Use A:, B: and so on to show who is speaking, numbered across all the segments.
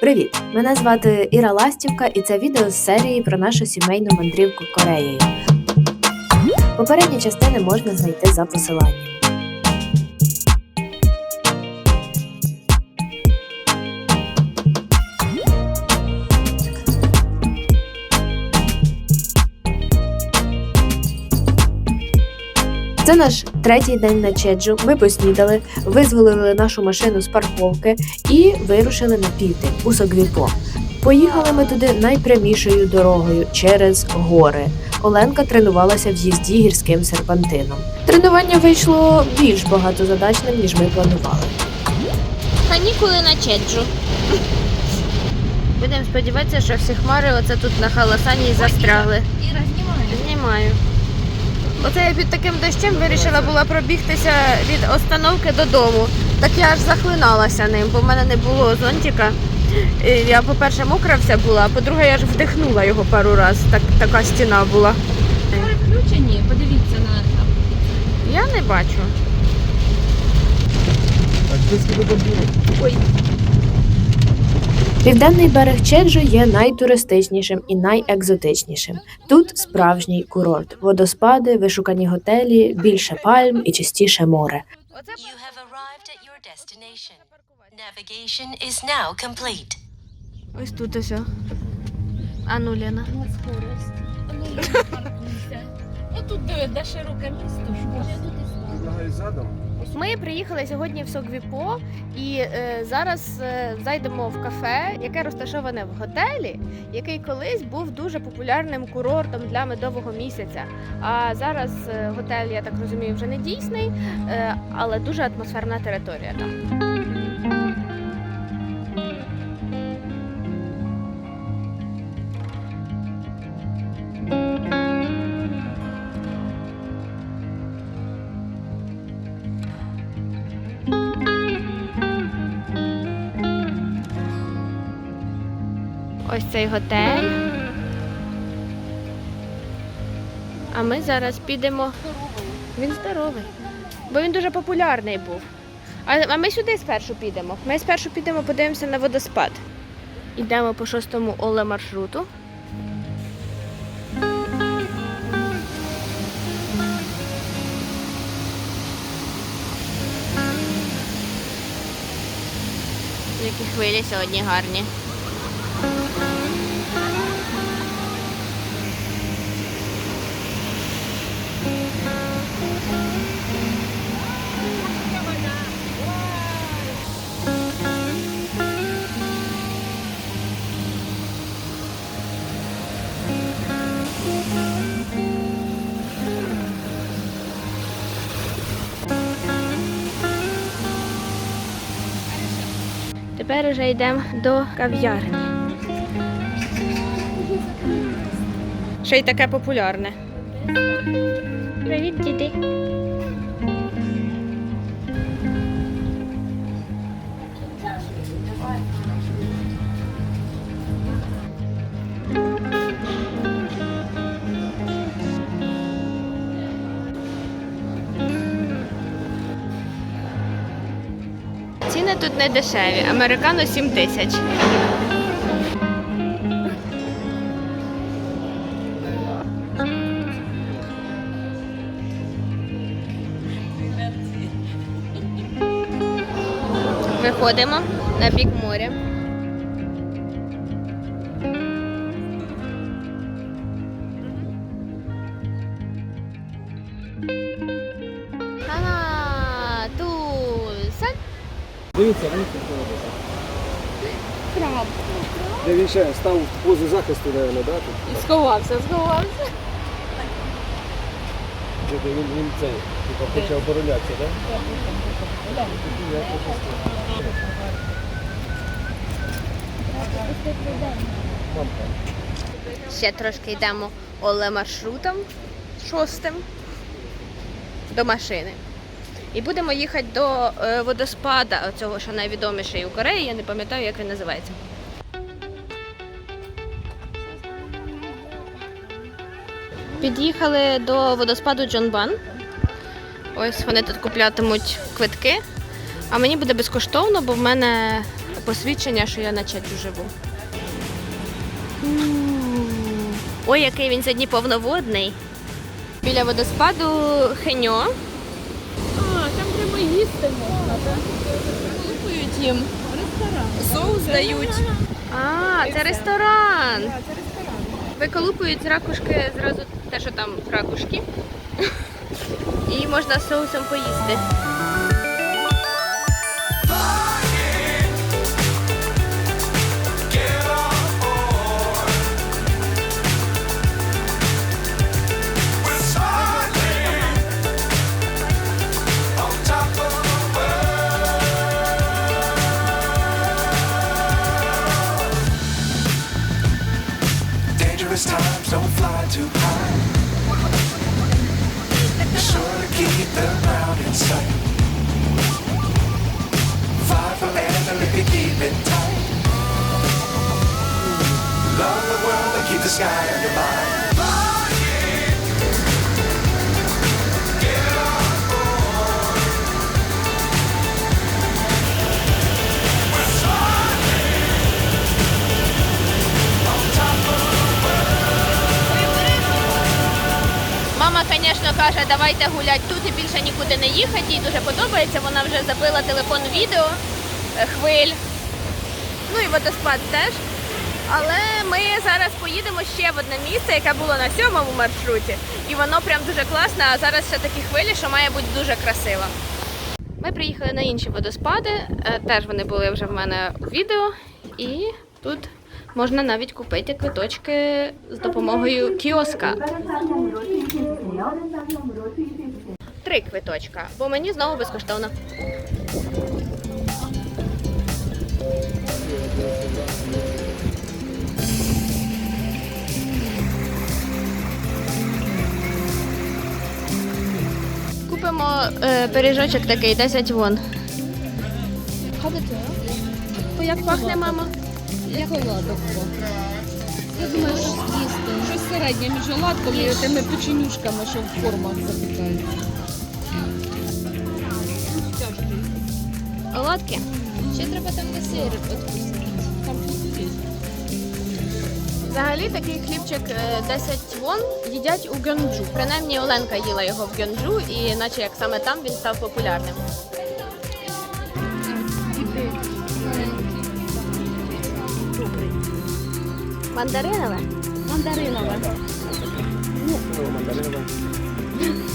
A: Привіт! Мене звати Іра Ластівка, і це відео з серії про нашу сімейну мандрівку Кореєю. Попередні частини можна знайти за посиланням. Це наш третій день на Чеджу. Ми поснідали, визволили нашу машину з парковки і вирушили на південь у Согвіпо. Поїхали ми туди найпрямішою дорогою через гори. Оленка тренувалася в їзді гірським серпантином. Тренування вийшло більш багатозадачним, ніж ми планували.
B: Канікули на Чеджу. Будемо сподіватися, що всі хмари оце тут на халасані застрягли.
C: Іра, знімає.
B: Знімаю. Оце я під таким дощем вирішила була пробігтися від остановки додому. Так я аж захлиналася ним, бо в мене не було зонтика. І Я, по-перше, мокра вся була, а по-друге, я ж вдихнула його пару раз. Так, така стіна була.
C: Переключені, подивіться на там.
B: Я не бачу.
C: Ой,
A: Південний берег Чеджу є найтуристичнішим і найекзотичнішим. Тут справжній курорт, водоспади, вишукані готелі, більше пальм і чистіше море.
D: You have arrived at your destination. Navigation is now complete.
B: ось тут ось. о. А ну, Лена.
C: Отут де широке місто. Тут і стану.
B: Ми приїхали сьогодні в Согвіпо і е, зараз е, зайдемо в кафе, яке розташоване в готелі, який колись був дуже популярним курортом для медового місяця. А зараз е, готель, я так розумію, вже не дійсний, е, але дуже атмосферна територія там. Цей готель. А ми зараз підемо. Він здоровий. Бо він дуже популярний був. А, а ми сюди спершу підемо. Ми спершу підемо, подивимося на водоспад. Йдемо по шостому оле маршруту. Які хвилі сьогодні гарні. Тепер вже йдемо до кав'ярні. Ще й таке популярне. Привіт, діти. Ціни тут не дешеві. Американо 7 тисяч. Виходимо на бік моря.
E: Дивіться, робиться.
C: Краб.
E: Де він ще став в позу захисту, напевно, да? тут?
C: Сховався, сховався.
E: Де він, він цей, типу, хоче оборонятися, так?
B: Ще трошки йдемо оле маршрутом шостим до машини. І будемо їхати до е, водоспада, цього, що найвідоміший у Кореї, я не пам'ятаю, як він називається. Під'їхали до водоспаду Джонбан. Ось вони тут куплятимуть квитки. А мені буде безкоштовно, бо в мене посвідчення, що я на чеджу живу. Ой, який він сьогодні повноводний. Біля водоспаду Хеньо.
C: Треба їсти можна, так? Купують їм. Ресторан. Соус дають.
B: А, це ресторан. Виколупують з ракушки зразу те, що там ракушки. І можна з соусом поїсти.
F: Sky on your mind.
B: Мама, звісно, каже, давайте гулять тут і більше нікуди не їхати. Їй дуже подобається. Вона вже забила телефон відео, е, хвиль. Ну і водоспад теж. Але ми зараз поїдемо ще в одне місце, яке було на сьомому маршруті. І воно прям дуже класне, а зараз ще такі хвилі, що має бути дуже красиво. Ми приїхали на інші водоспади, е, теж вони були вже в мене у відео. І тут можна навіть купити квиточки з допомогою кіоска. Три квиточка, бо мені знову безкоштовно. Купимо е, пиріжочок такий 10 вон. О, як пахне, мама?
C: Як оладок. Я думаю, що з'їсти. Щось середнє між оладком і тими печенюшками, що в формах запікають.
B: Оладки?
C: Ще треба там де сир відпустити.
B: Взагалі такий хлібчик е, 10 вон їдять у Гьонджу. Принаймні Оленка їла його в Гьонджу, і наче як саме там він став популярним. Мандаринове?
C: Мандаринове.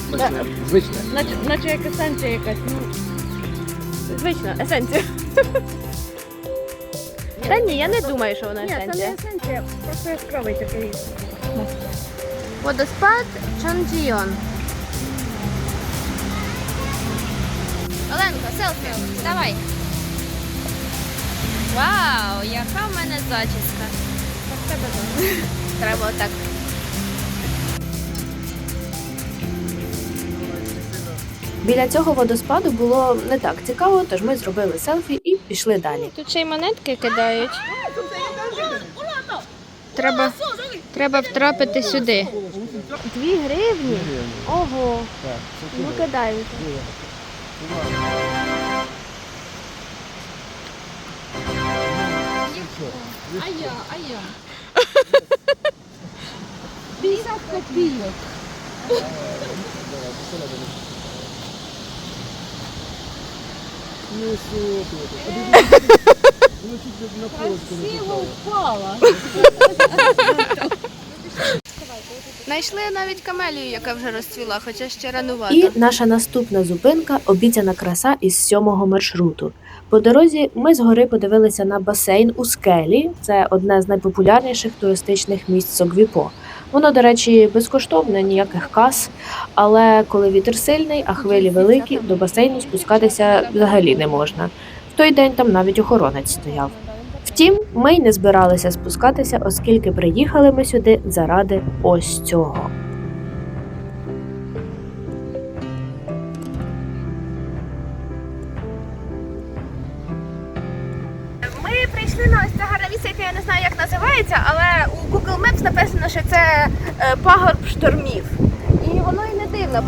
E: Смачне. Звичне.
C: Наче, наче як есенція якась. Ну,
B: Звично, есенція. Та ні, я не думаю, що воно есенція.
C: есенція, просто яскравий такий.
B: Водоспад Чонджіон. Оленко, селфі, давай. Вау, яка в мене зачіска. Треба отак.
A: Біля цього водоспаду було не так цікаво, тож ми зробили селфі і пішли далі.
B: Тут ще й монетки кидають. Треба, треба втрапити сюди. Дві гривні? Ого. Ну кидають.
C: А я, а я. 50 копійок. Красиво впала.
B: Знайшли навіть камелію, яка вже розцвіла, хоча ще ранувато.
A: І наша наступна зупинка обіцяна краса із сьомого маршруту. По дорозі ми згори подивилися на басейн у скелі. Це одне з найпопулярніших туристичних місць Согвіпо. Воно, до речі, безкоштовне, ніяких кас. Але коли вітер сильний, а хвилі великі, до басейну спускатися взагалі не можна. В той день там навіть охоронець стояв. Втім, ми й не збиралися спускатися, оскільки приїхали ми сюди заради ось цього.
B: Ми прийшли на ось це гарне місце, яке я не знаю, як називається, але написано, що це е, пагорб штормів. І воно і не дивно.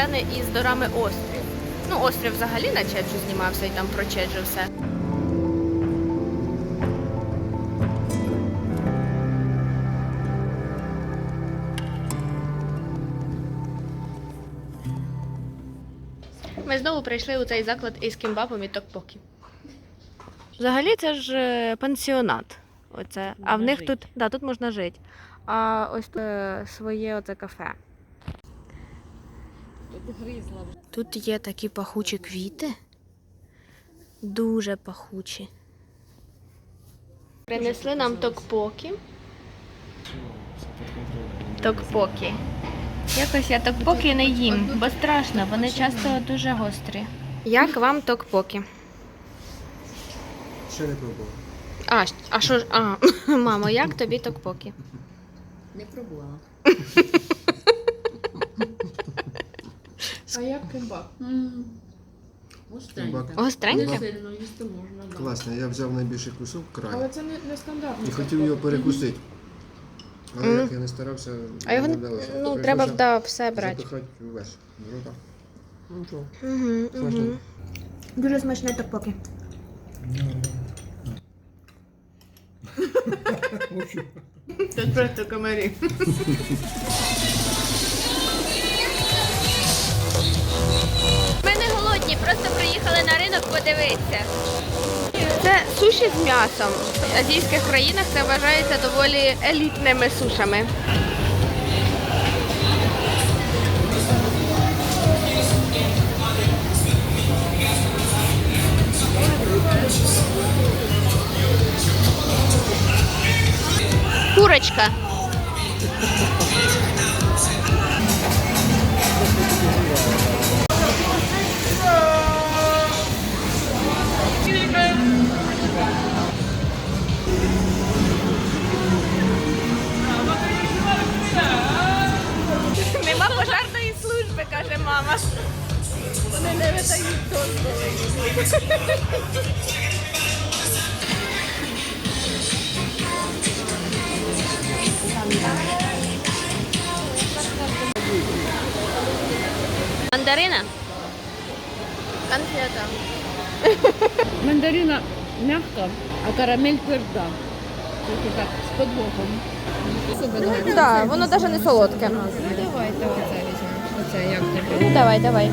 B: Сцени із дорами Острів. Ну, острів взагалі на Чеджу знімався і там про Чеджу все. Ми знову прийшли у цей заклад із кімбабом і токпокі. Взагалі це ж е, пансіонат. Оце. а в них тут, да, тут можна жити. А ось е, своє оце кафе.
C: Тут.
B: Тут є такі пахучі квіти. Дуже пахучі. Принесли нам токпокі. Токпокі. Якось я токпокі не їм, бо страшно, вони часто дуже гострі. Як вам токпокі?
E: Ще не пробував.
B: А, а що ж? А, мамо, як тобі токпокі?
C: Не пробувала. А як кимбак?
E: Кимбак.
B: Гостреньке?
C: сильно їсти можна, да.
E: Класно, я взяв найбільший кусок
C: Але
E: край
C: це не, не стандартно.
E: і хотів його перекусити. Але як я не старався,
B: А його
E: не
B: не-
E: вдалося.
B: ну,
E: Прийшлося
B: треба да, все брати.
E: Запихати весь в рота. Ну.
B: Угу,
E: Смачно.
B: угу. Дуже смачне токпокі. Тут просто комарі. просто приїхали на ринок подивитися. Це суші з м'ясом. В азійських країнах це вважається доволі елітними сушами. Курочка. Не видають дозволи. Мандарина? Конфета.
C: Мандарина м'яка, а карамель тверда. Так, з подвохом.
B: Так, да, воно навіть не солодке.
C: Ну давайте оце. Оце як?
B: Ну давай, давай.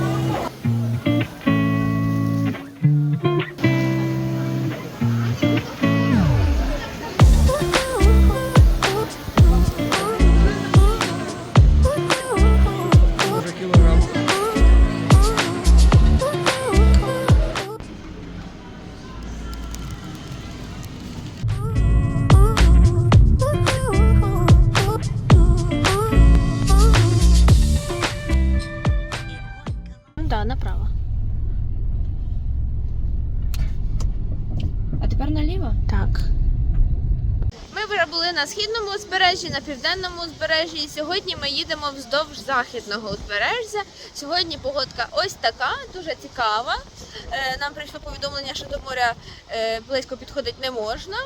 B: На південному узбережжі, і сьогодні ми їдемо вздовж західного узбережжя. Сьогодні погодка ось така, дуже цікава. Е, Нам прийшло повідомлення, що до моря е, близько підходити не можна,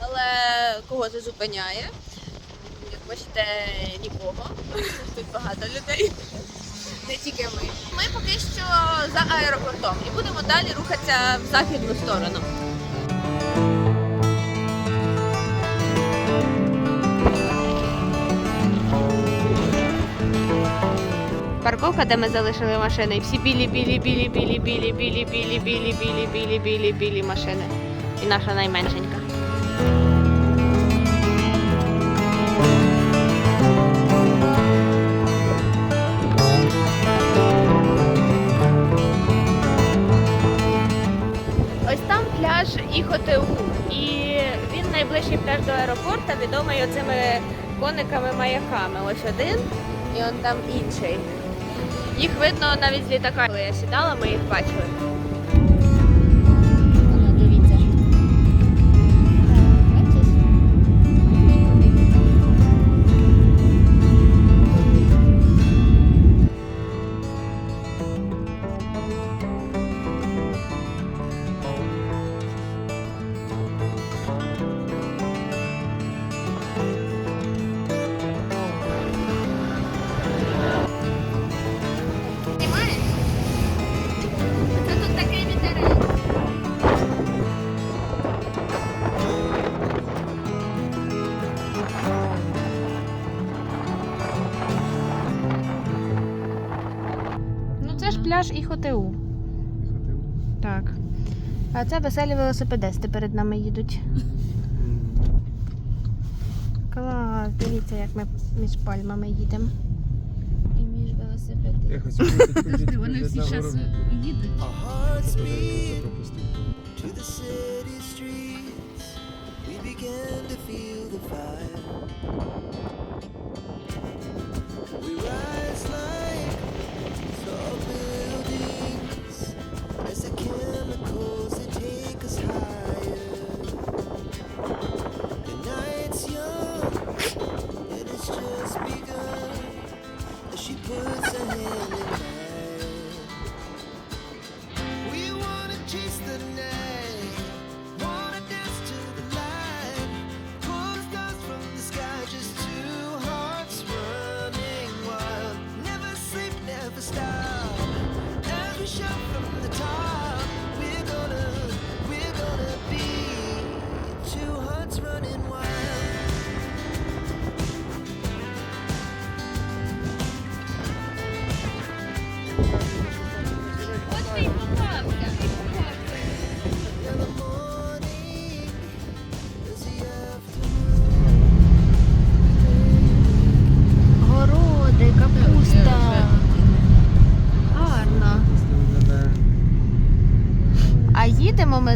B: але кого це зупиняє? Як бачите, нікого. Тут багато людей. Не тільки ми. Ми поки що за аеропортом і будемо далі рухатися в західну сторону. Парковка, де ми залишили машини, і всі білі, білі, білі, білі, білі, білі, білі, білі, білі, білі, білі, білі машини. І наша найменшенька. Ось там пляж Іхотеу. І він найближчий пляж до аеропорту, відомий оцими кониками-маяками. Ось один і он там інший. Їх видно навіть з літака. Коли я сідала, ми їх бачили. Це веселі велосипедисти перед нами їдуть. Клас, дивіться, як ми між пальмами їдемо.
C: І між велосипедами. Подожди, вони всі зараз їдуть.
G: We she puts her hand in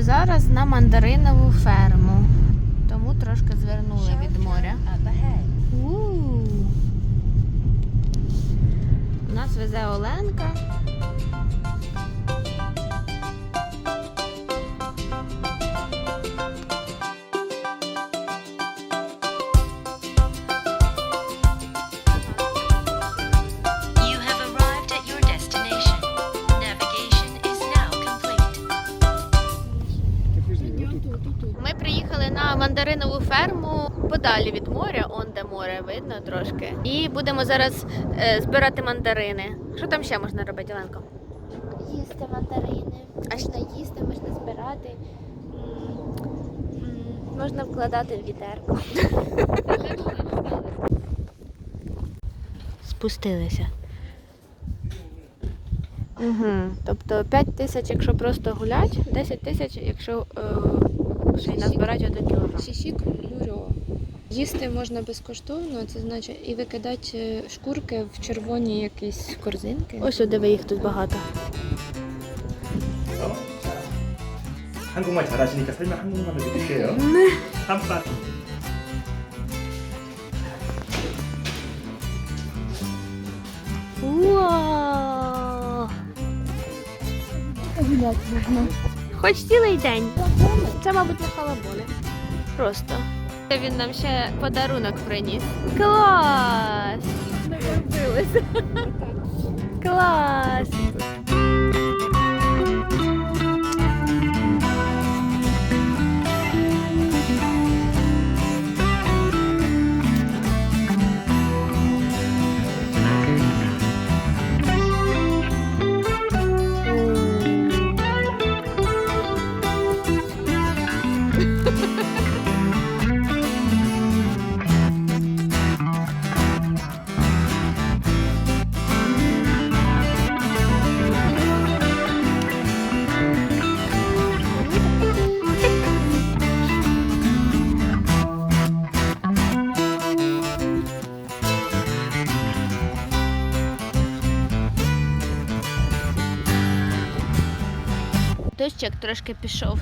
B: зараз на мандаринову ферму. Тому трошки звернули від моря. У. Нас везе Оленка. Будемо зараз е, збирати мандарини. Що там ще можна робити, Оленко?
H: Їсти мандарини.
B: А
H: Можна їсти, можна збирати. Можна вкладати в відерко.
B: Спустилися. Угу. Тобто 5 тисяч, якщо просто гулять, 10 тисяч, якщо е, ще й назбирати один кілограм.
H: Шішік люрьо. Їсти можна безкоштовно, це значить і викидати е, шкурки в червоні якісь корзинки.
B: Ось сюди ви їх тут багато.
I: 한국말 잘하시니까 설명 한 번만 해드릴게요. 한박.
B: Уа! Хоч цілий день. Це, мабуть, не халабони. Просто. Він нам ще подарунок приніс. Клас! Клас! Дощик трошки пішов.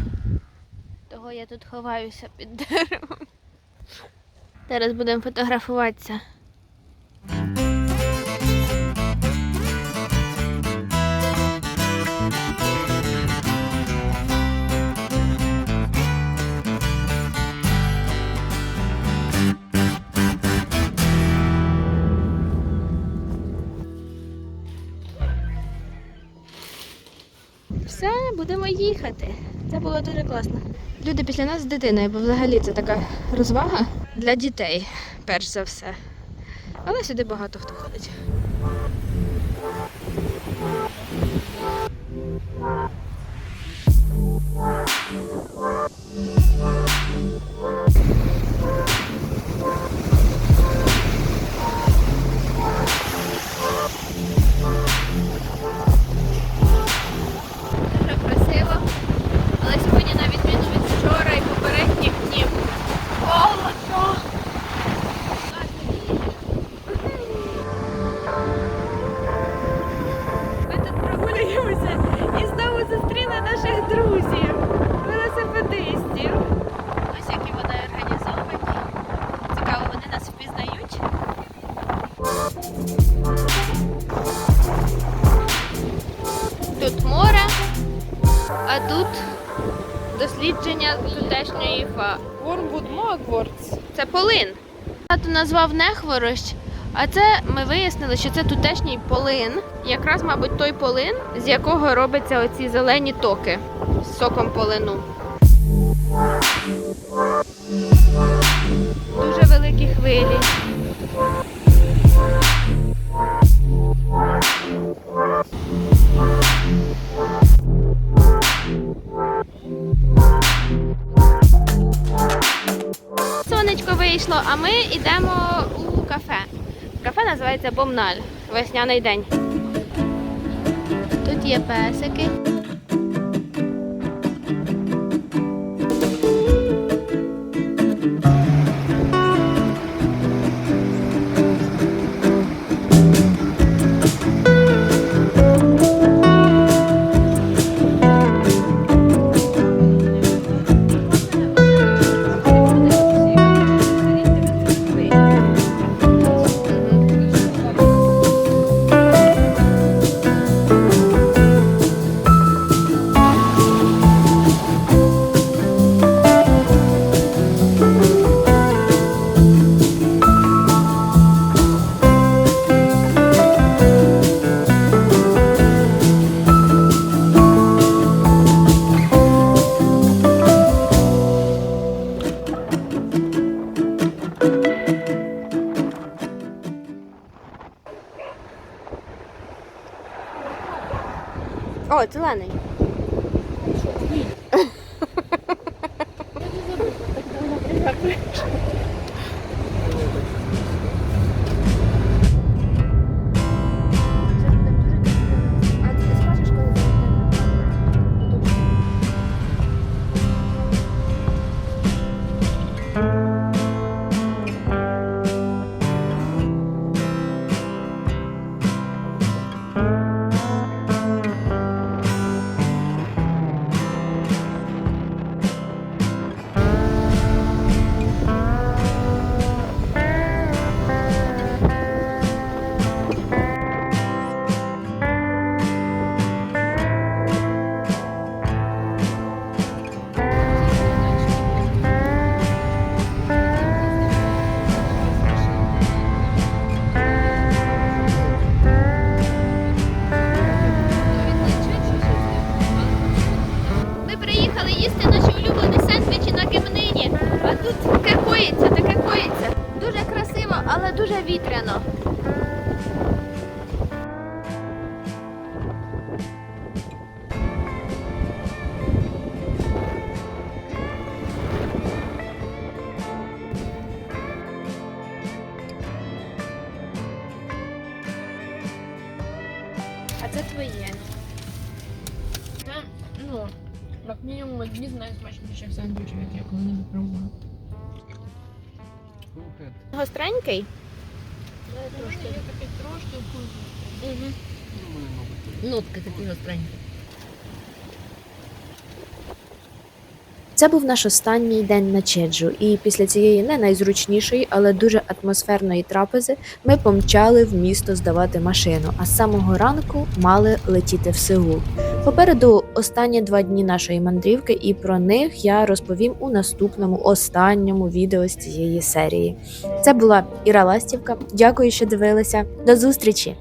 B: Того я тут ховаюся під деревом. Зараз будемо фотографуватися. Будемо їхати. Це було дуже класно. Люди після нас з дитиною, бо взагалі це така розвага для дітей, перш за все. Але сюди багато хто ходить. Полин. Тато назвав нехворощ, а це ми вияснили, що це тутешній полин. Якраз, мабуть, той полин, з якого робляться оці зелені токи з соком полину. Дуже великі хвилі. А ми йдемо у кафе. Кафе називається Бомналь. Весняний день. Тут є песики. Але дуже вітряно. Гостренький?
C: Трошки. Є такий трошки.
B: Угу.
C: Нотки такі гостренькі.
A: Це був наш останній день на Чеджу, і після цієї не найзручнішої, але дуже атмосферної трапези ми помчали в місто здавати машину, а з самого ранку мали летіти в Сеул. Попереду останні два дні нашої мандрівки, і про них я розповім у наступному останньому відео з цієї серії. Це була Іра Ластівка. Дякую, що дивилися. До зустрічі!